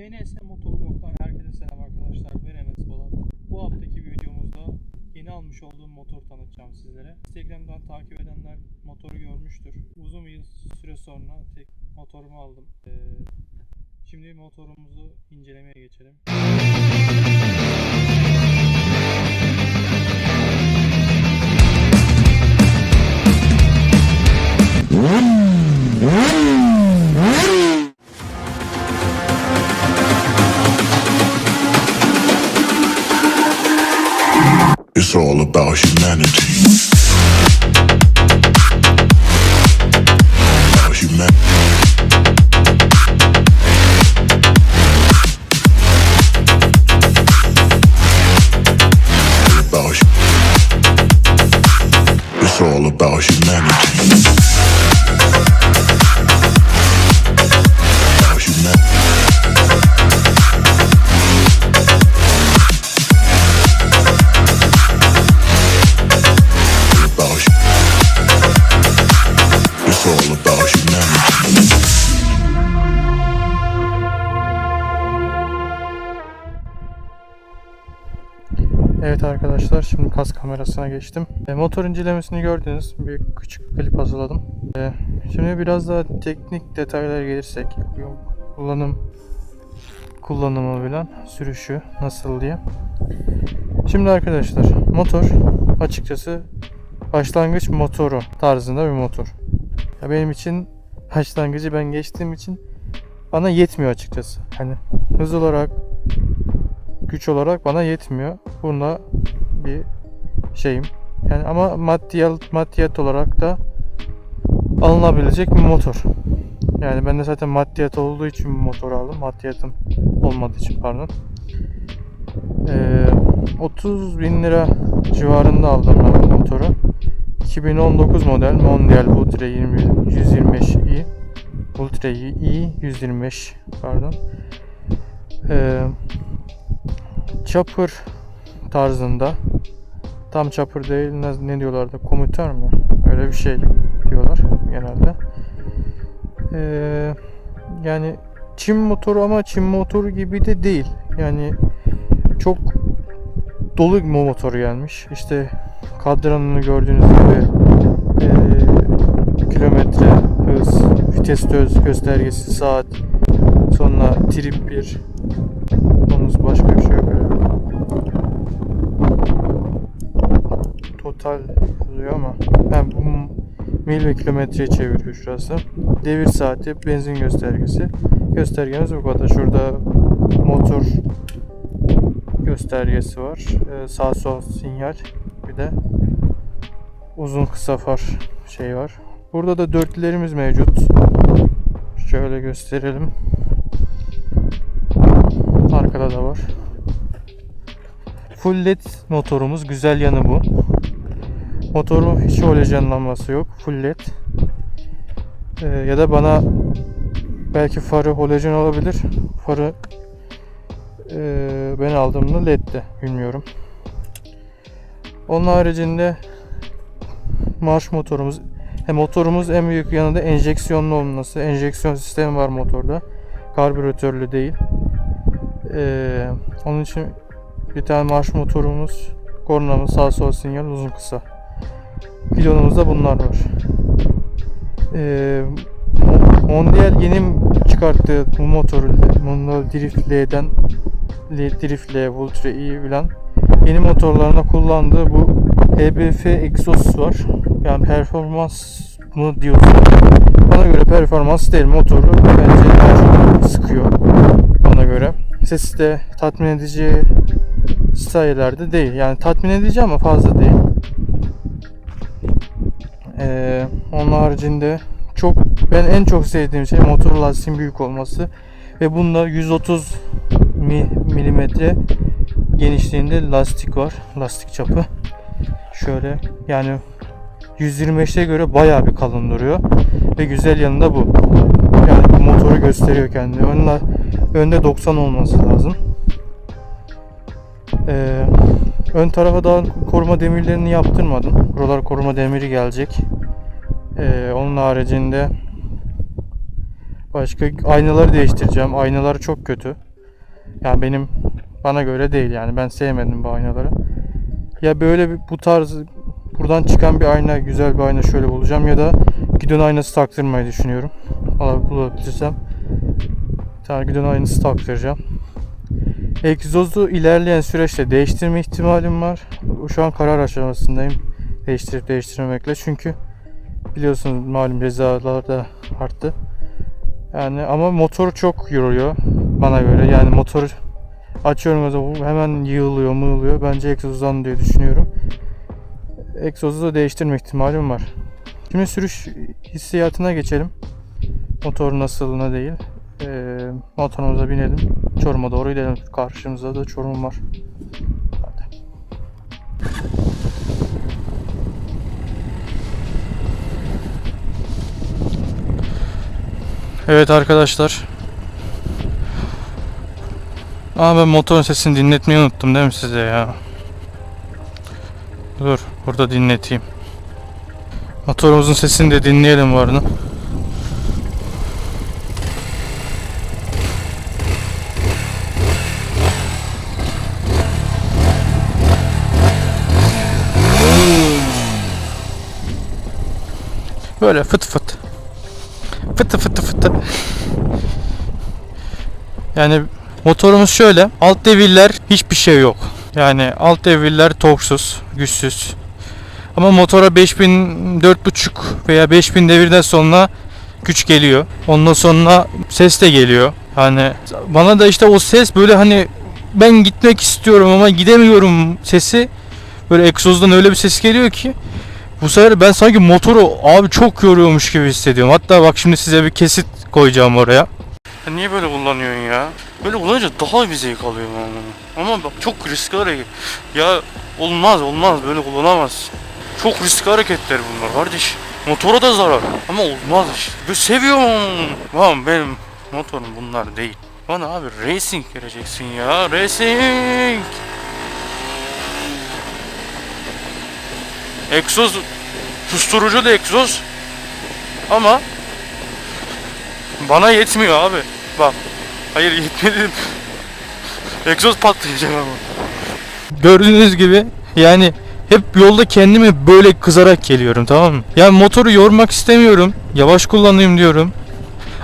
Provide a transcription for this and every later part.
ENS Motovlog'dan herkese selam arkadaşlar. Ben Enes Bolat. Bu haftaki videomuzda yeni almış olduğum motor tanıtacağım sizlere. Instagram'dan takip edenler motoru görmüştür. Uzun bir süre sonra tek motorumu aldım. Ee, şimdi motorumuzu incelemeye geçelim. It's all about humanity. About human- About hu- It's all about humanity. Evet arkadaşlar şimdi kas kamerasına geçtim. E, motor incelemesini gördünüz. Bir küçük klip hazırladım. E, şimdi biraz daha teknik detaylara gelirsek kullanım kullanımı bilen sürüşü nasıl diye. Şimdi arkadaşlar motor açıkçası başlangıç motoru tarzında bir motor. Ya benim için başlangıcı ben geçtiğim için bana yetmiyor açıkçası. Hani hız olarak güç olarak bana yetmiyor. Bunda bir şeyim. Yani ama maddiyat, maddiyat olarak da alınabilecek bir motor. Yani ben de zaten maddiyat olduğu için bu motoru aldım. Maddiyatım olmadığı için pardon. Ee, 30 bin lira civarında aldım ben bu motoru. 2019 model Mondial Ultra 20, 125i Ultra i 125 pardon. Ee, chopper tarzında. Tam chopper değil ne, ne diyorlardı? Komutör mü öyle bir şey diyorlar genelde. Ee, yani çim motoru ama çim motoru gibi de değil. Yani çok dolu bir motoru gelmiş. İşte kadranını gördüğünüz gibi ee, kilometre hız vites göstergesi saat sonra trip 1 Yalnız başka bir şey yok herhalde. Total yazıyor ama ben bu mil ve kilometreye çeviriyor şurası. Devir saati, benzin göstergesi. Göstergemiz bu kadar. Şurada motor göstergesi var. Ee, sağ sol sinyal. Bir de uzun kısa far şey var. Burada da dörtlülerimiz mevcut. Şöyle gösterelim. Arkada da var. Full led motorumuz. Güzel yanı bu. Motorun hiç halojenlanması yok. Full led. Ee, ya da bana belki farı halojen olabilir. Farı ee, ben aldığımda led'di. Bilmiyorum. Onun haricinde marş motorumuz hem motorumuz en büyük yanı da enjeksiyonlu olması. Enjeksiyon sistemi var motorda. Karbüratörlü değil. Ee, onun için bir tane marş motorumuz, kornamız, sağ sol sinyal, uzun kısa. Pilonumuzda bunlar var. Ee, Mondial yeni çıkarttığı bu motoru Mondial Drift L'den Drift L, Ultra E bilen yeni motorlarına kullandığı bu HBF egzoz var. Yani performans mı diyorsun? Bana göre performans değil motoru bence daha çok sıkıyor bana göre. Sesi de tatmin edici sayelerde değil. Yani tatmin edici ama fazla değil. Ee, onun haricinde çok ben en çok sevdiğim şey motor lastiğin büyük olması ve bunda 130 mi, milimetre genişliğinde lastik var. Lastik çapı. Şöyle yani 125'e göre bayağı bir kalın duruyor. Ve güzel yanında bu. Yani bu motoru gösteriyor kendini. Önde, önde 90 olması lazım. Ee, ön tarafa daha koruma demirlerini yaptırmadım. Buralar koruma demiri gelecek. Ee, onun haricinde başka aynaları değiştireceğim. Aynaları çok kötü. Yani benim bana göre değil yani ben sevmedim bu aynaları. Ya böyle bir, bu tarz buradan çıkan bir ayna güzel bir ayna şöyle bulacağım ya da gidon aynası taktırmayı düşünüyorum. Valla bulabilirsem bir tane gidon aynası taktıracağım. Egzozu ilerleyen süreçte değiştirme ihtimalim var. Şu an karar aşamasındayım. Değiştirip değiştirmemekle. Çünkü biliyorsunuz malum cezalar da arttı. Yani ama motor çok yoruyor bana göre. Yani motor açıyorum zaman hemen yığılıyor, mığılıyor. Bence egzozdan diye düşünüyorum. Egzozu da değiştirme ihtimalim var. Şimdi sürüş hissiyatına geçelim. Motor nasılına değil. Ee, motorumuza binelim. Çorum'a doğru gidelim. Karşımızda da Çorum var. Hadi. Evet arkadaşlar. Aa ben motorun sesini dinletmeyi unuttum değil mi size ya? Dur burada dinleteyim. Motorumuzun sesini de dinleyelim bu arada. Böyle fıt fıt. Fıtı fıtı fıtı. Yani motorumuz şöyle. Alt devirler hiçbir şey yok. Yani alt devirler torksuz, güçsüz. Ama motora 5000 4.5 veya 5000 devirden sonra güç geliyor. Ondan sonra ses de geliyor. Hani bana da işte o ses böyle hani ben gitmek istiyorum ama gidemiyorum sesi böyle egzozdan öyle bir ses geliyor ki bu sefer ben sanki motoru abi çok yoruyormuş gibi hissediyorum. Hatta bak şimdi size bir kesit koyacağım oraya. niye böyle kullanıyorsun ya? Böyle kullanınca daha bir zevk alıyorum ama. Ama bak çok riskli hareket. Ya olmaz olmaz böyle kullanamaz. Çok riskli hareketler bunlar kardeş. Motora da zarar. Ama olmaz işte. Ben seviyorum. Lan benim motorum bunlar değil. Bana abi racing vereceksin ya. Racing. Egzoz susturucu da egzoz. Ama bana yetmiyor abi. Bak. Hayır yetmedi. Egzoz patlayacak ama. Gördüğünüz gibi yani hep yolda kendimi böyle kızarak geliyorum tamam mı? Yani motoru yormak istemiyorum. Yavaş kullanayım diyorum.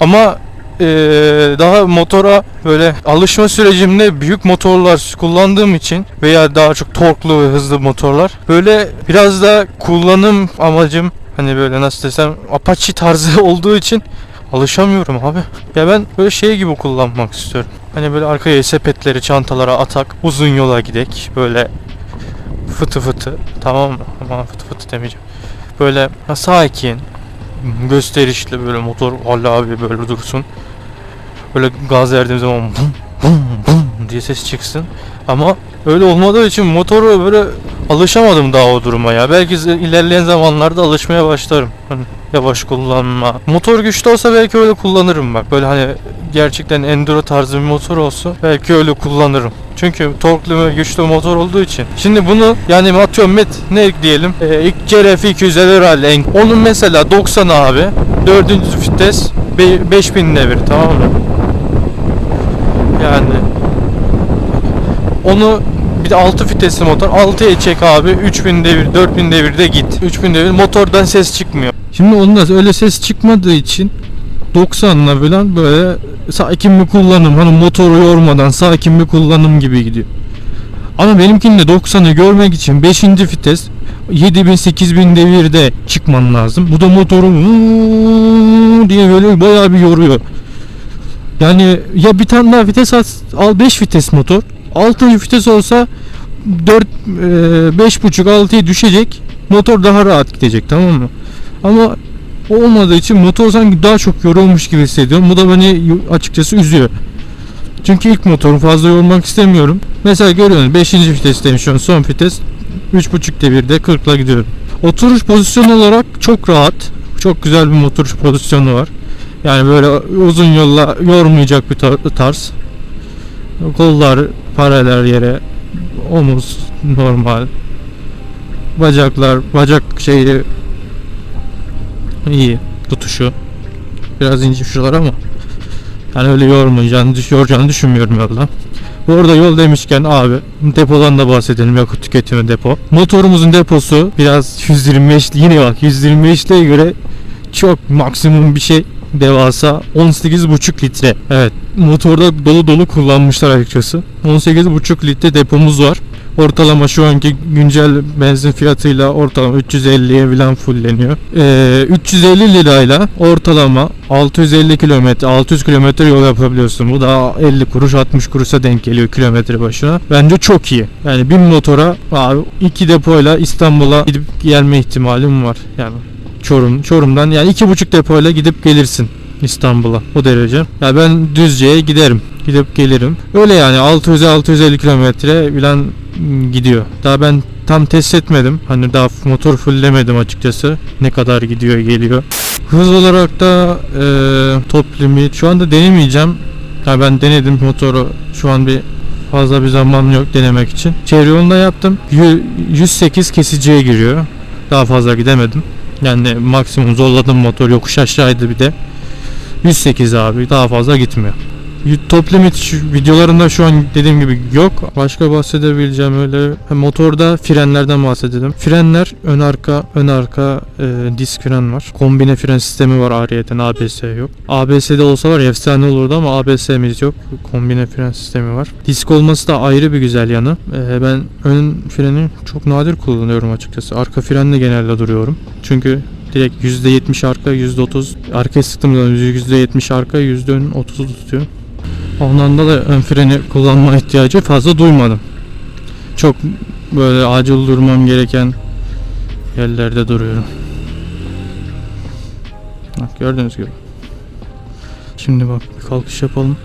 Ama eee, daha motora böyle alışma sürecimde büyük motorlar kullandığım için veya daha çok torklu ve hızlı motorlar böyle biraz da kullanım amacım hani böyle nasıl desem Apache tarzı olduğu için alışamıyorum abi. Ya ben böyle şey gibi kullanmak istiyorum. Hani böyle arkaya sepetleri çantalara atak uzun yola gidek böyle fıtı fıtı tamam mı? Aman fıtı fıtı demeyeceğim. Böyle sakin gösterişli böyle motor hala abi böyle dursun. Böyle gaz verdiğim zaman bum bum bum diye ses çıksın. Ama öyle olmadığı için motoru böyle alışamadım daha o duruma ya. Belki ilerleyen zamanlarda alışmaya başlarım. Hani yavaş kullanma. Motor güçlü olsa belki öyle kullanırım bak. Böyle hani gerçekten enduro tarzı bir motor olsa belki öyle kullanırım. Çünkü torklu ve güçlü motor olduğu için. Şimdi bunu yani atıyorum met ne ekleyelim? Ee, ilk CRF 250 rally. Onun mesela 90 abi. 4. vites be- 5000 devir tamam mı? Yani onu bir de 6 vitesli motor 6'ya çek abi 3000 devir 4000 devirde git 3000 devir motordan ses çıkmıyor Şimdi onda öyle ses çıkmadığı için 90'la falan böyle sakin bir kullanım hani motoru yormadan sakin bir kullanım gibi gidiyor. Ama benimkinde 90'ı görmek için 5. vites 7000 8000 devirde çıkman lazım. Bu da motoru diye böyle bayağı bir yoruyor. Yani ya bir tane daha vites al 5 vites motor. 6. vites olsa 4 5.5 6'ya düşecek. Motor daha rahat gidecek tamam mı? Ama o olmadığı için motor sanki daha çok yorulmuş gibi hissediyorum. Bu da beni açıkçası üzüyor. Çünkü ilk motoru fazla yormak istemiyorum. Mesela görüyorsunuz 5. vitesteyim şu an son vites. 3.5 devirde 40'la gidiyorum. Oturuş pozisyonu olarak çok rahat. Çok güzel bir oturuş pozisyonu var. Yani böyle uzun yolla yormayacak bir tar- tarz. Kollar paralel yere. Omuz normal. Bacaklar, bacak şeyi iyi tutuşu. Biraz ince şuralar ama yani öyle yormayacağını, yoracağını düşünmüyorum yolda. Bu arada yol demişken abi depodan da bahsedelim yakıt tüketimi depo. Motorumuzun deposu biraz 125 yine bak 125'liğe göre çok maksimum bir şey devasa 18,5 litre. Evet motorda dolu dolu kullanmışlar açıkçası. 18,5 litre depomuz var. Ortalama şu anki güncel benzin fiyatıyla ortalama 350'ye falan fulleniyor. Ee, 350 lirayla ortalama 650 kilometre 600 kilometre yol yapabiliyorsun. Bu da 50 kuruş 60 kuruşa denk geliyor kilometre başına. Bence çok iyi. Yani bir motora abi iki depoyla İstanbul'a gidip gelme ihtimalim var. Yani Çorum, Çorum'dan yani iki buçuk depoyla gidip gelirsin İstanbul'a o derece. Ya ben Düzce'ye giderim. Gidip gelirim. Öyle yani 600'e 650 kilometre bilen mm, gidiyor. Daha ben tam test etmedim. Hani daha motor fulllemedim açıkçası. Ne kadar gidiyor geliyor. Hız olarak da e, top limit şu anda denemeyeceğim. Ya ben denedim motoru. Şu an bir fazla bir zaman yok denemek için. Çevre yolunda yaptım. Yü- 108 kesiciye giriyor. Daha fazla gidemedim. Yani maksimum zorladım motor yokuş aşağıydı bir de. 108 abi daha fazla gitmiyor. Top limit videolarında şu an dediğim gibi yok. Başka bahsedebileceğim öyle Ha, motorda frenlerden bahsedelim. Frenler ön arka ön arka e, disk fren var. Kombine fren sistemi var ayrıyeten ABS yok. ABS'de olsa var efsane olurdu ama ABS'miz yok. Kombine fren sistemi var. Disk olması da ayrı bir güzel yanı. E, ben ön freni çok nadir kullanıyorum açıkçası. Arka frenle genelde duruyorum. Çünkü direkt %70 arka %30 arkaya sıktığım zaman %70 arka %30'u tutuyor. Ondan da ön freni kullanma ihtiyacı fazla duymadım. Çok böyle acil durmam gereken yerlerde duruyorum. Bak gördüğünüz gibi. Şimdi bak bir kalkış yapalım.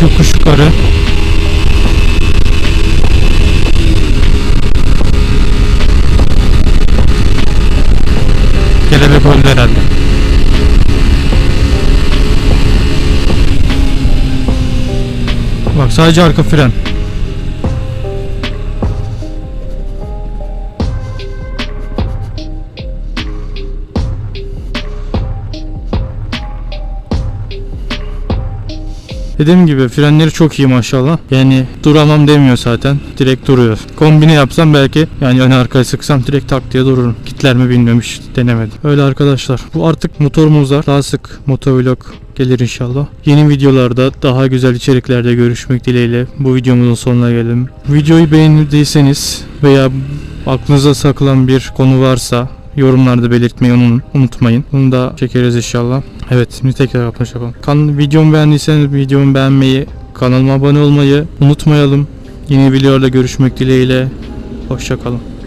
Yokuş yukarı. Kelebek öldü herhalde. Bak sadece arka fren. Dediğim gibi frenleri çok iyi maşallah. Yani duramam demiyor zaten. Direkt duruyor. Kombine yapsam belki yani ön arkaya sıksam direkt tak diye dururum. Kitler mi bilmiyorum denemedim. Öyle arkadaşlar. Bu artık motorumuz var. Daha sık motovlog gelir inşallah. Yeni videolarda daha güzel içeriklerde görüşmek dileğiyle bu videomuzun sonuna gelelim. Videoyu beğendiyseniz veya aklınıza sakılan bir konu varsa yorumlarda belirtmeyi unut- unutmayın. Bunu da çekeriz inşallah. Evet şimdi tekrar yapmış yapalım. Kan videomu beğendiyseniz videomu beğenmeyi, kanalıma abone olmayı unutmayalım. Yeni videolarda görüşmek dileğiyle. Hoşçakalın.